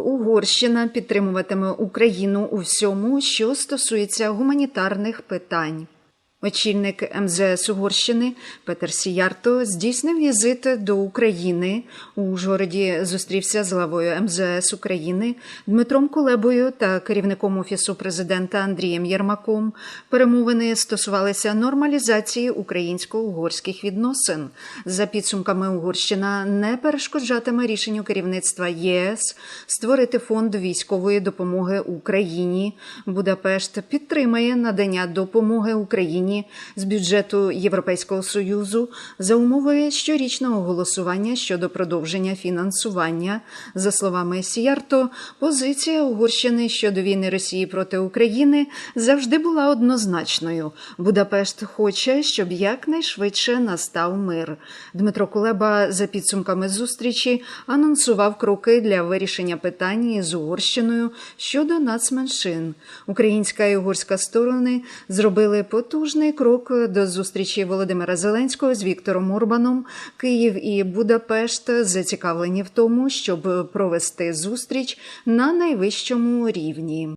Угорщина підтримуватиме Україну у всьому, що стосується гуманітарних питань. Очільник МЗС Угорщини Петер Сіярто здійснив візит до України. У Ужгороді зустрівся з главою МЗС України Дмитром Кулебою та керівником офісу президента Андрієм Єрмаком. Перемовини стосувалися нормалізації українсько-угорських відносин. За підсумками Угорщина не перешкоджатиме рішенню керівництва ЄС створити фонд військової допомоги Україні. Будапешт підтримає надання допомоги Україні з бюджету Європейського союзу за умови щорічного голосування щодо продовження фінансування. За словами Сіярто, позиція Угорщини щодо війни Росії проти України завжди була однозначною. Будапешт хоче, щоб якнайшвидше настав мир. Дмитро Кулеба за підсумками зустрічі анонсував кроки для вирішення питань із Угорщиною щодо нацменшин. Українська і угорська сторони зробили потужний крок до зустрічі Володимира Зеленського з Віктором Орбаном. Київ і Будапешт зацікавлені в тому, щоб провести зустріч на найвищому рівні.